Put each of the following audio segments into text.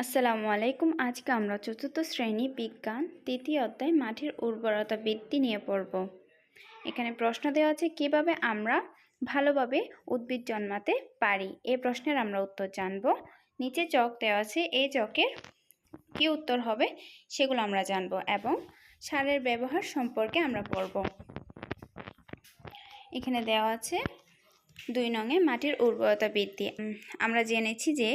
আসসালামু আলাইকুম। আজকে আমরা চতুর্থ শ্রেণি বিজ্ঞান, তৃতীয় অধ্যায় মাটির উর্বরতা বৃদ্ধি নিয়ে পড়ব। এখানে প্রশ্ন দেওয়া আছে, কীভাবে আমরা ভালোভাবে উদ্ভিদ জন্মাতে পারি? এই প্রশ্নের আমরা উত্তর জানব। নিচে চক দেওয়া আছে এই চকের কি উত্তর হবে সেগুলো আমরা জানব এবং সারের ব্যবহার সম্পর্কে আমরা পড়ব। এখানে দেওয়া আছে, দুই নঙে মাটির উর্বরতা বৃদ্ধি। আমরা জেনেছি যে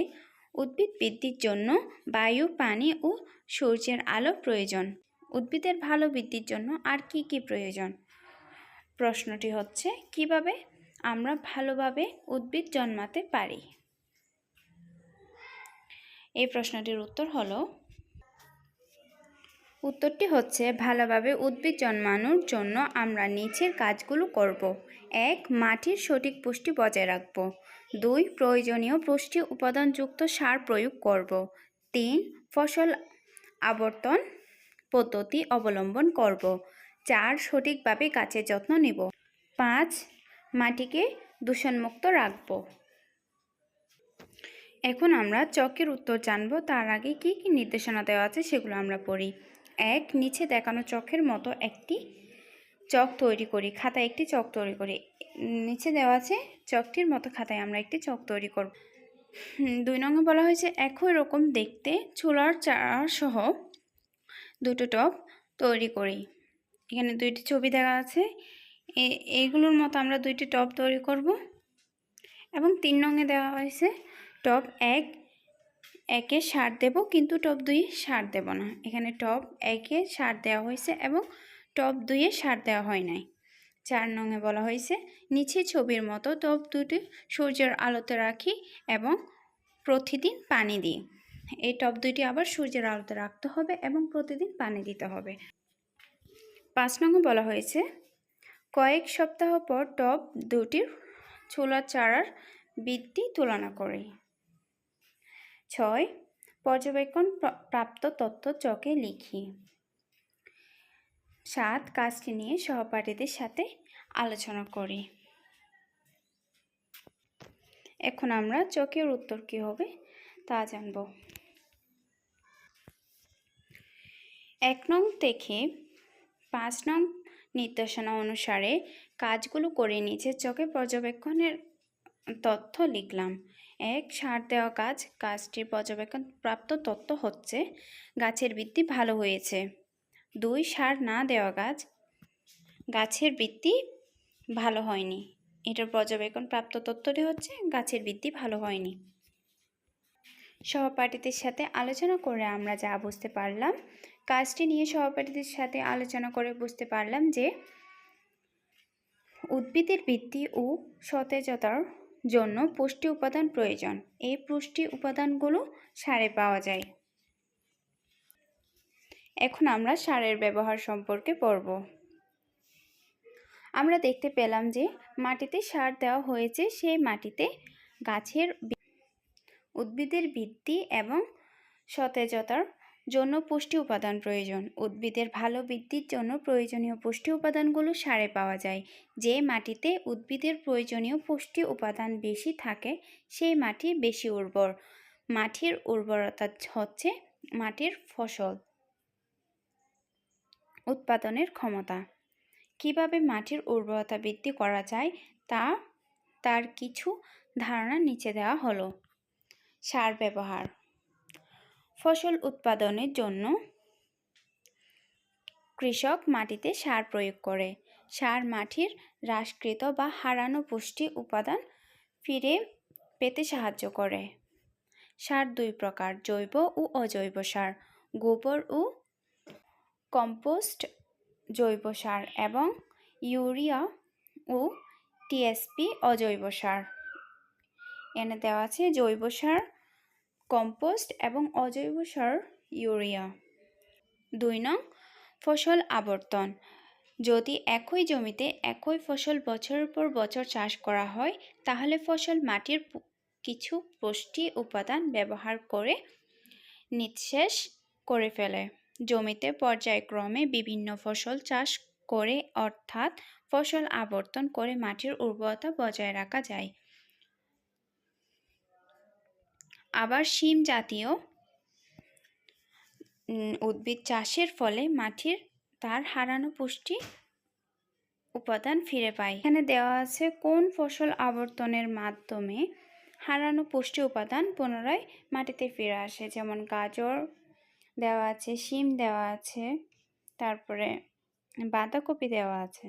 উদ্ভিদ বৃদ্ধির জন্য বায়ু, পানি ও সূর্যের আলো প্রয়োজন। উদ্ভিদের ভালো বৃদ্ধির জন্য আর কি কি প্রয়োজন? প্রশ্নটি হচ্ছে, কীভাবে আমরা ভালোভাবে উদ্ভিদ জন্মাতে পারি? এই প্রশ্নটির উত্তর হলো উত্তরটি হচ্ছে, ভালোভাবে উদ্ভিদ জন্মানোর জন্য আমরা নিচের কাজগুলো করব। এক, মাটির সঠিক পুষ্টি বজায় রাখব। দুই, প্রয়োজনীয় পুষ্টি উপাদানযুক্ত সার প্রয়োগ করব। তিন, ফসল আবর্তন পদ্ধতি অবলম্বন করব। চার, সঠিকভাবে গাছের যত্ন নেব। পাঁচ, মাটিকে দূষণমুক্ত রাখব। এখন আমরা চকের উত্তর জানব। তার আগে কি কি নির্দেশনা দেওয়া আছে সেগুলো আমরা পড়ি। এক নিচে দেখানো চকের মতো একটি চক তৈরি করি, খাতায় একটি চক তৈরি করি। নিচে দেওয়া আছে চকটির মতো খাতায় আমরা একটি চক তৈরি করব। দুই নম্বর বলা হয়েছে, একই রকম দেখতে চুলার চারা সহ দুটো টব তৈরি করি। এখানে দুইটি ছবি দেখা আছে। এইগুলোর মতো আমরা দুইটি টব তৈরি করব। এবং তিন রঙে দেওয়া হয়েছে, টব এক একে সার দেব, কিন্তু টপ দুইয়ে সার দেব না। এখানে টপ একে সার দেওয়া হয়েছে এবং টপ দুইয়ে সার দেওয়া হয় নাই। চার নঙে বলা হয়েছে, নিচে ছবির মতো টপ দুটি সূর্যের আলোতে রাখি এবং প্রতিদিন পানি দিই। এই টপ দুইটি আবার সূর্যের আলোতে রাখতে হবে এবং প্রতিদিন পানি দিতে হবে। পাঁচ নঙে বলা হয়েছে, কয়েক সপ্তাহ পর টপ দুটির ছোলা চারার বৃদ্ধি তুলনা করে। ছয় পর্যবেক্ষণ প্রাপ্ত তথ্য চকে লিখি। সাত কাজটি নিয়ে সহপাঠীদের সাথে আলোচনা করি। এখন আমরা চকের উত্তর কী হবে তা জানব। এক নং থেকে পাঁচ নং নির্দেশনা অনুসারে কাজগুলো করে নিচে চকে পর্যবেক্ষণের তথ্য লিখলাম। এক, সার দেওয়া কাজ গাছটির পর্যবেক্ষণ প্রাপ্ত তথ্য হচ্ছে গাছের বৃদ্ধি ভালো হয়েছে। দুই, সার না দেওয়া গাছ, গাছের বৃদ্ধি ভালো হয়নি। এটার পর্যবেক্ষণ প্রাপ্ত তথ্যটি হচ্ছে গাছের বৃদ্ধি ভালো হয়নি। সহপাঠীদের সাথে আলোচনা করে আমরা যা বুঝতে পারলাম, কাজটি নিয়ে সহপাঠীদের সাথে আলোচনা করে বুঝতে পারলাম যে উদ্ভিদের বৃদ্ধি ও সতেজতার জন্য পুষ্টি উপাদান প্রয়োজন। এই পুষ্টি উপাদানগুলো সারে পাওয়া যায়। এখন আমরা সারের ব্যবহার সম্পর্কে পড়ব। আমরা দেখতে পেলাম যে মাটিতে সার দেওয়া হয়েছে সেই মাটিতে গাছের উদ্ভিদের বৃদ্ধি এবং সতেজতার জন্য পুষ্টি উপাদান প্রয়োজন। উদ্ভিদের ভালো বৃদ্ধির জন্য প্রয়োজনীয় পুষ্টি উপাদানগুলো সারে পাওয়া যায়। যে মাটিতে উদ্ভিদের প্রয়োজনীয় পুষ্টি উপাদান বেশি থাকে, সেই মাটি বেশি উর্বর। মাটির উর্বরতা হচ্ছে মাটির ফসল উৎপাদনের ক্ষমতা। কীভাবে মাটির উর্বরতা বৃদ্ধি করা যায় তা তার কিছু ধারণা নিচে দেওয়া হলো। সার ব্যবহার ফসল উৎপাদনের জন্য কৃষক মাটিতে সার প্রয়োগ করে। সার মাটির হ্রাসকৃত বা হারানো পুষ্টি উপাদান ফিরে পেতে সাহায্য করে। সার দুই প্রকার, জৈব ও অজৈব সার, গোবর ও কম্পোস্ট জৈব সার এবং ইউরিয়া ও টিএসপি অজৈব সার। এনে দেওয়া আছে জৈব সার কম্পোস্ট এবং অজৈব সার ইউরিয়া। দুই নং, ফসল আবর্তন। যদি একই জমিতে একই ফসল বছরের পর বছর চাষ করা হয়, তাহলে ফসল মাটির কিছু পুষ্টি উপাদান ব্যবহার করে নিঃশেষ করে ফেলে। জমিতে পর্যায়ক্রমে বিভিন্ন ফসল চাষ করে অর্থাৎ ফসল আবর্তন করে মাটির উর্বরতা বজায় রাখা যায়। আবার শিম জাতীয় উদ্ভিদ চাষের ফলে মাটির তার হারানো পুষ্টি উপাদান ফিরে পায়। এখানে দেওয়া আছে কোন ফসল আবর্তনের মাধ্যমে হারানো পুষ্টি উপাদান পুনরায় মাটিতে ফিরে আসে। যেমন গাজর দেওয়া আছে, শিম দেওয়া আছে, তারপরে বাঁধাকপি দেওয়া আছে।